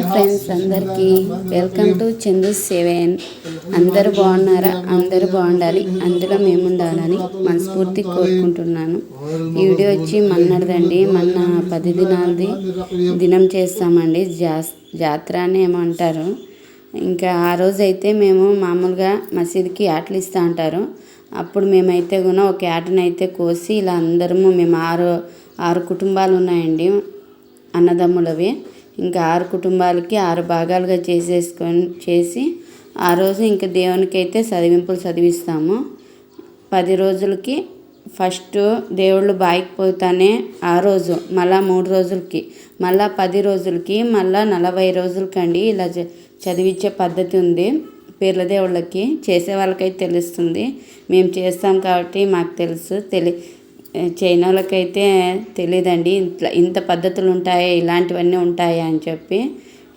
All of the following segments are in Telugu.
హాయ్ ఫ్రెండ్స్ అందరికీ. Welcome to Chandu seven. అందరూ బాగున్నారా? అందరూ బాగుండాలి. అందులో మేము ఉండాలని మనస్ఫూర్తి కోరుకుంటున్నాను. ఈ వీడియో వచ్చి మన్నడదండి మొన్న పది దినాలది దినం చేస్తామండి. జాతర అని ఏమంటారు ఇంకా ఆ రోజు అయితే మేము మామూలుగా మసీదుకి ఆటలు ఇస్తూ అంటారు. అప్పుడు మేమైతే కూడా ఒక ఆటనైతే కోసి ఇలా అందరము మేము ఆరు ఆరు కుటుంబాలు ఉన్నాయండి అన్నదమ్ములవి. ఇంకా ఆరు కుటుంబాలకి ఆరు భాగాలుగా చేసేసుకొని చేసి ఆ రోజు ఇంకా దేవునికి అయితే చదివింపులు చదివిస్తాము. పది రోజులకి ఫస్ట్ దేవుళ్ళు బాయికి పోతానే ఆ రోజు మళ్ళా మూడు రోజులకి మళ్ళా పది రోజులకి మళ్ళా నలభై రోజులకండి ఇలా చ- చదివించే పద్ధతి ఉంది. పేర్ల దేవుళ్ళకి చేసే వాళ్ళకైతే తెలుస్తుంది. మేము చేస్తాం కాబట్టి మాకు తెలుసు తెలి చైనా వాళ్ళకైతే తెలియదండి ఇట్లా ఇంత పద్ధతులు ఉంటాయి ఇలాంటివన్నీ ఉంటాయా అని చెప్పి.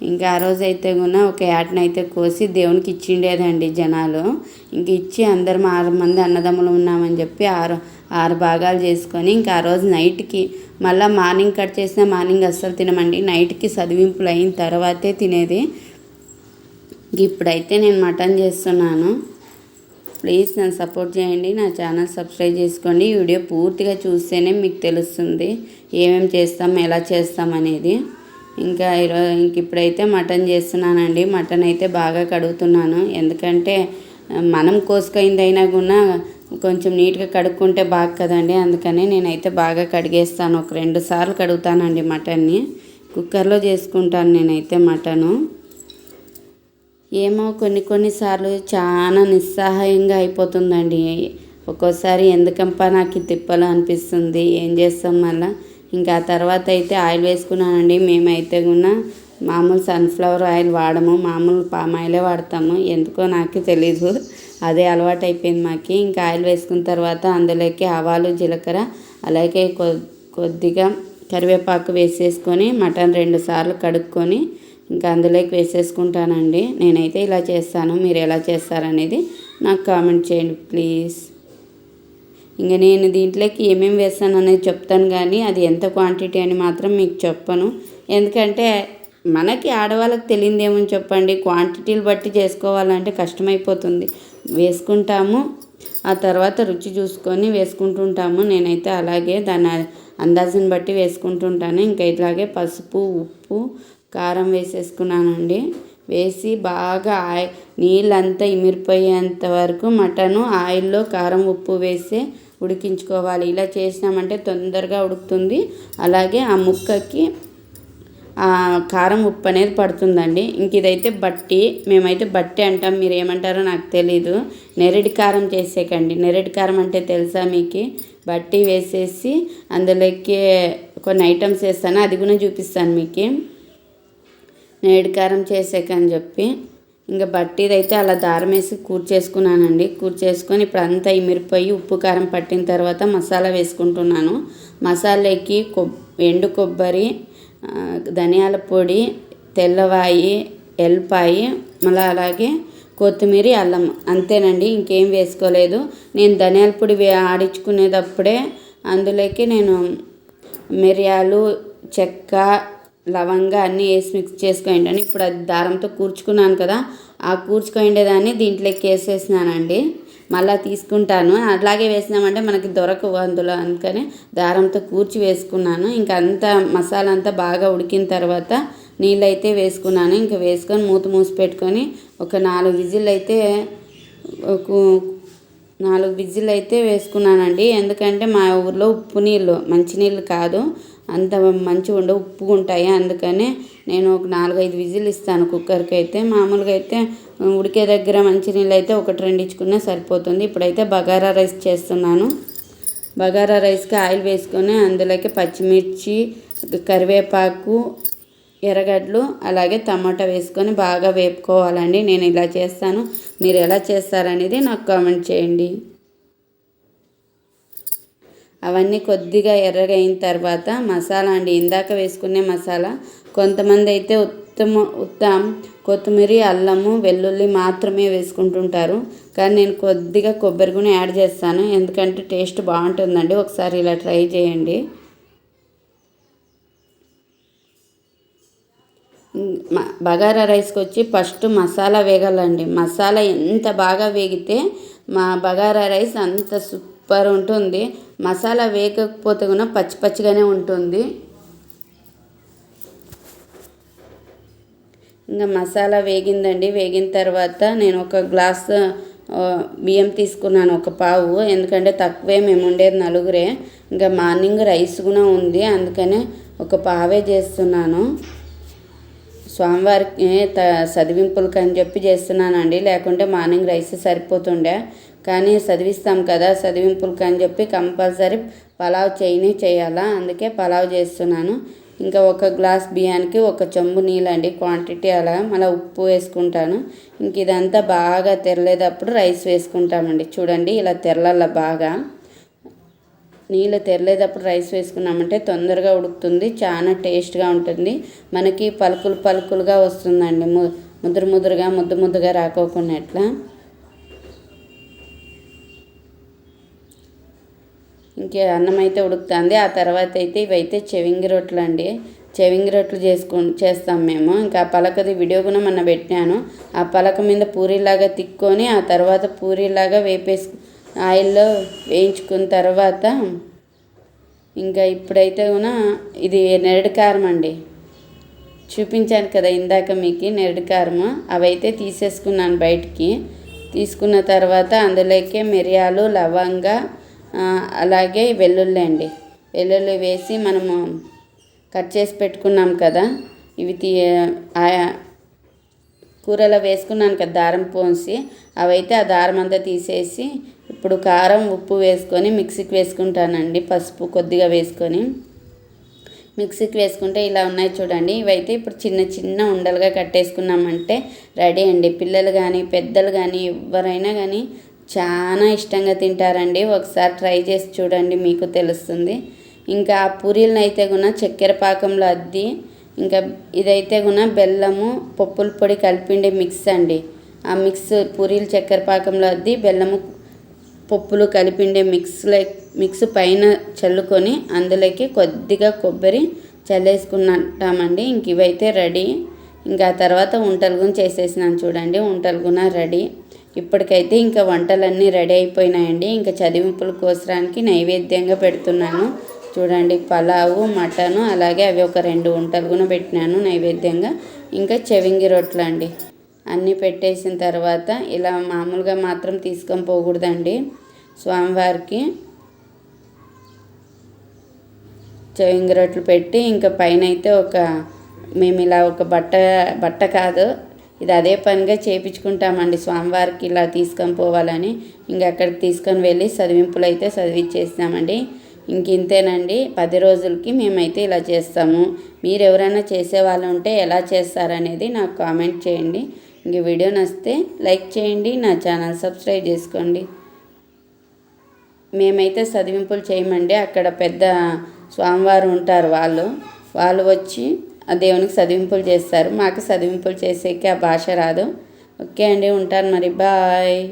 ఇంకా ఆ రోజు అయితే కూడా ఒక ఏటనైతే కోసి దేవునికి ఇచ్చిండేదండి జనాలు. ఇంక ఇచ్చి అందరం ఆరు మంది అన్నదమ్ములు ఉన్నామని చెప్పి ఆరు ఆరు భాగాలు చేసుకొని ఇంకా ఆ రోజు నైట్కి మళ్ళీ మార్నింగ్ కట్ చేసిన మార్నింగ్ అస్సలు తినమండి. నైట్కి చదివింపులు అయిన తర్వాతే తినేది. ఇప్పుడైతే నేను మటన్ చేస్తున్నాను. ప్లీజ్ నన్ను సపోర్ట్ చేయండి నా ఛానల్ సబ్స్క్రైబ్ చేసుకోండి. ఈ వీడియో పూర్తిగా చూస్తేనే మీకు తెలుస్తుంది ఏమేమి చేస్తాం ఎలా చేస్తాం అనేది. ఇంకా ఈరోజు ఇంక ఇప్పుడైతే మటన్ చేస్తున్నానండి. మటన్ అయితే బాగా కడుగుతున్నాను. ఎందుకంటే మనం కోసుకైందైనా కూడా కొంచెం నీట్గా కడుక్కుంటే బాగా కదండి. అందుకని నేనైతే బాగా కడిగేస్తాను. ఒక రెండు సార్లు కడుగుతానండి మటన్ని. కుక్కర్లో చేసుకుంటాను నేనైతే మటను. ఏమో కొన్ని కొన్నిసార్లు చాలా నిస్సహాయంగా అయిపోతుందండి. ఒక్కోసారి ఎందుకంపా నాకు తిప్పలు అనిపిస్తుంది? ఏం చేస్తాం మళ్ళా? ఇంకా ఆ తర్వాత అయితే ఆయిల్ వేసుకున్నానండి. మేమైతే కూడా మామూలు సన్ఫ్లవర్ ఆయిల్ వాడము. మామూలు పామ్ ఆయిలే వాడతాము. ఎందుకో నాకు తెలీదు. అదే అలవాటు అయిపోయింది మాకు. ఇంకా ఆయిల్ వేసుకున్న తర్వాత అందులోకి ఆవాలు జీలకర్ర అలాగే కొద్దిగా కరివేపాకు వేసేసుకొని మటన్ రెండు సార్లు కడుక్కొని ఇంకా అందులోకి వేసేసుకుంటానండి. నేనైతే ఇలా చేస్తాను. మీరు ఎలా చేస్తారనేది నాకు కామెంట్ చేయండి ప్లీజ్. ఇంకా నేను దీంట్లోకి ఏమేమి వేస్తాను అనేది చెప్తాను కానీ అది ఎంత క్వాంటిటీ అని మాత్రం మీకు చెప్పను. ఎందుకంటే మనకి ఆడవాళ్ళకి తెలియదేమని చెప్పండి. క్వాంటిటీలు బట్టి చేసుకోవాలంటే కష్టమైపోతుంది. వేసుకుంటాము. ఆ తర్వాత రుచి చూసుకొని వేసుకుంటుంటాము. నేనైతే అలాగే దాని అందాజుని బట్టి వేసుకుంటుంటాను. ఇంకా ఇట్లాగే పసుపు ఉప్పు కారం వేసేసుకున్నానండి. వేసి బాగా ఆయి నీళ్ళంతా ఇమిరిపోయేంత వరకు మటను ఆయిల్లో కారం ఉప్పు వేసి ఉడికించుకోవాలి. ఇలా చేసినామంటే తొందరగా ఉడుకుతుంది. అలాగే ఆ ముక్కకి ఆ కారం ఉప్పు అనేది పడుతుందండి. ఇంక ఇదైతే బట్టి మేమైతే బట్టి అంటాం. మీరు ఏమంటారో నాకు తెలీదు. నెరడి కారం చేసేకండి. నెరడి కారం అంటే తెలుసా మీకు? బట్టి వేసేసి అందులోకి కొన్ని ఐటమ్స్ వేస్తాను. అది కూడా చూపిస్తాను మీకు. నేడు కారం చెప్పి ఇంకా బట్టీదైతే అలా దారం వేసి కూర్చేసుకున్నానండి. కూర్చేసుకొని ఇప్పుడు అంతా ఇమిరిపోయి ఉప్పు కారం పట్టిన తర్వాత మసాలా వేసుకుంటున్నాను. మసాలాకి కొబ్ ఎండు కొబ్బరి ధనియాల పొడి తెల్లవాయి ఎల్పాయి మళ్ళీ అలాగే కొత్తిమీర అల్లం. అంతేనండి ఇంకేం వేసుకోలేదు. నేను ధనియాల పొడి వే ఆడించుకునేటప్పుడే అందులోకి నేను మిరియాలు చెక్క లవంగా అన్నీ వేసి మిక్స్ చేసుకోండి. ఇప్పుడు అది దారంతో కూర్చుకున్నాను కదా ఆ కూర్చుకోండేదాన్ని దీంట్లోకి వేసేసినానండి మళ్ళీ తీసుకుంటాను. అట్లాగే వేసినామంటే మనకి దొరకవు అందులో. అందుకని దారంతో కూర్చి వేసుకున్నాను. ఇంకా అంతా మసాలా అంతా బాగా ఉడికిన తర్వాత నీళ్ళైతే వేసుకున్నాను. ఇంకా వేసుకొని మూత మూసి పెట్టుకొని ఒక నాలుగు విజిల్ అయితే ఒక- నాలుగు విజిల్ అయితే వేసుకున్నానండి. ఎందుకంటే మా ఊర్లో ఉప్పు నీళ్ళు మంచినీళ్ళు కాదు. అంత మంచిగా ఉండవు ఉప్పు ఉంటాయి. అందుకనే నేను ఒక నాలుగైదు విజిల్ ఇస్తాను కుక్కర్కి అయితే. మామూలుగా అయితే ఉడికే దగ్గర మంచినీళ్ళు అయితే ఒకటి రెండు ఇచ్చుకున్నా సరిపోతుంది. ఇప్పుడైతే బగారా రైస్ చేస్తున్నాను. బగారా రైస్కి ఆయిల్ వేసుకొని అందులోకి పచ్చిమిర్చి కరివేపాకు ఎర్రగడ్డలు అలాగే టమాటా వేసుకొని బాగా వేపుకోవాలండి. నేను ఇలా చేస్తాను. మీరు ఎలా చేస్తారనేది నాకు కామెంట్ చేయండి. అవన్నీ కొద్దిగా ఎర్రగా అయిన తర్వాత మసాలా అండి. ఇందాక వేసుకునే మసాలా. కొంతమంది అయితే ఉత్తమ ఉత్తం కొత్తిమీర అల్లము వెల్లుల్లి మాత్రమే వేసుకుంటుంటారు. కానీ నేను కొద్దిగా కొబ్బరి కూడా యాడ్ చేస్తాను. ఎందుకంటే టేస్ట్ బాగుంటుందండి. ఒకసారి ఇలా ట్రై చేయండి. బగారా రైస్కి వచ్చి ఫస్ట్ మసాలా వేగాలండి. మసాలా ఎంత బాగా వేగితే మా బగారా రైస్ అంత సూప్ సూపర్ ఉంటుంది. మసాలా వేయకపోతే కూడా పచ్చి పచ్చిగానే ఉంటుంది. ఇంకా మసాలా వేగిందండి. వేగిన తర్వాత నేను ఒక గ్లాస్ బియ్యం తీసుకున్నాను ఒక పావు. ఎందుకంటే తక్కువే మేము ఉండేది నలుగురే. ఇంకా మార్నింగ్ రైస్ కూడా ఉంది. అందుకనే ఒక పావే చేస్తున్నాను. స్వామివారికి త చదివింపులకి అని చెప్పి చేస్తున్నానండి. లేకుంటే మార్నింగ్ రైస్ సరిపోతుండే. కానీ చదివిస్తాం కదా చదివింపులకి అని చెప్పి కంపల్సరీ పలావ్ చేయని చేయాలా? అందుకే పలావ్ చేస్తున్నాను. ఇంకా ఒక గ్లాస్ బియ్యానికి ఒక చెంబు నీళ్ళండి క్వాంటిటీ అలా. మళ్ళీ ఉప్పు వేసుకుంటాను. ఇంక ఇదంతా బాగా తెరలేటప్పుడు రైస్ వేసుకుంటామండి. చూడండి ఇలా తెరల బాగా. నీళ్ళు తెరలేటప్పుడు రైస్ వేసుకున్నామంటే తొందరగా ఉడుకుతుంది చాలా టేస్ట్గా ఉంటుంది. మనకి పలుకులు పలుకులుగా వస్తుందండి. ము ముదురు ముదురుగా ముద్దు ముద్దుగా రాకోకుండా ఇంకే అన్నం అయితే ఉడుకుతుంది. ఆ తర్వాత అయితే ఇవైతే చెవింగి రొట్లు అండి చెవింగి రొట్లు చేసుకు చేస్తాం మేము. ఇంకా ఆ పలకది వీడియో కూడా మొన్న పెట్టాను ఆ పలక మీద పూరీలాగా తిక్కొని ఆ తర్వాత పూరీలాగా వేపేసి ఆయిల్లో వేయించుకున్న తర్వాత ఇంకా ఇప్పుడైతే కూడా ఇది నెరడు కారం అండి. చూపించాను కదా ఇందాక మీకు నెరడు కారం. అవైతే తీసేసుకున్నాను బయటికి. తీసుకున్న తర్వాత అందులోకే మిరియాలు లవంగా అలాగే వెల్లుల్లి అండి. వెల్లుల్లి వేసి మనము కట్ చేసి పెట్టుకున్నాం కదా. ఇవి తీ కూరలో వేసుకున్నాను కదా దారం పోసి. అవైతే ఆ దారం అంతా తీసేసి ఇప్పుడు కారం ఉప్పు వేసుకొని మిక్సీకి వేసుకుంటానండి. పసుపు కొద్దిగా వేసుకొని మిక్సీకి వేసుకుంటే ఇలా ఉన్నాయి చూడండి. ఇవైతే ఇప్పుడు చిన్న చిన్న ఉండలుగా కట్టేసుకున్నామంటే రెడీ అండి. పిల్లలు కానీ పెద్దలు కానీ ఎవరైనా కానీ చాలా ఇష్టంగా తింటారండి. ఒకసారి ట్రై చేసి చూడండి మీకు తెలుస్తుంది. ఇంకా ఆ పూరీలను అయితే కూడా చక్కెర పాకంలో అద్ది ఇంకా ఇదైతే కూడా బెల్లము పప్పుల పొడి కలిపిండే మిక్స్ అండి. ఆ మిక్స్ పూరీలు చక్కెర పాకంలో అద్ది బెల్లము పప్పులు కలిపిండే మిక్స్లో మిక్స్ పైన చల్లుకొని అందులోకి కొద్దిగా కొబ్బరి చల్లేసుకున్నట్టామండి. ఇంక ఇవైతే రెడీ. ఇంకా తర్వాత వంటలు కూడా చేసేసినాను చూడండి. వంటలు కూడా రెడీ. ఇప్పటికైతే ఇంకా వంటలన్నీ రెడీ అయిపోయినాయండి. ఇంకా చదివింపుల కోసరానికి నైవేద్యంగా పెడుతున్నాను. చూడండి పలావు మటను అలాగే అవి ఒక రెండు వంటలు కూడా పెట్టినాను నైవేద్యంగా. ఇంకా చెవింగి రొట్టెలు అండి. అన్నీ పెట్టేసిన తర్వాత ఇలా మామూలుగా మాత్రం తీసుకొని పోకూడదండి. స్వామివారికి చెవింగి రొట్టెలు పెట్టి ఇంకా పైన అయితే ఒక మేము ఇలా ఒక బట్ట బట్ట కాదు ఇది అదే పనిగా చేపించుకుంటామండి. స్వామివారికి ఇలా తీసుకొని పోవాలని ఇంక అక్కడికి తీసుకొని వెళ్ళి చదివింపులు అయితే చదివిచ్చేస్తామండి ఇంక ఇంతేనండి. పది రోజులకి మేమైతే ఇలా చేస్తాము. మీరు ఎవరైనా చేసే వాళ్ళు ఉంటే ఎలా చేస్తారనేది నాకు కామెంట్ చేయండి. ఇంక వీడియో నచ్చితే లైక్ చేయండి. నా ఛానల్ సబ్స్క్రైబ్ చేసుకోండి. మేమైతే చదివింపులు చేయమండి. అక్కడ పెద్ద స్వామివారు ఉంటారు వాళ్ళు. వాళ్ళు వచ్చి దేవునికి చదివింపులు చేస్తారు. మాకు చదివింపులు చేసేకి ఆ భాష రాదు. ఓకే అండి ఉంటాను మరి. బాయ్.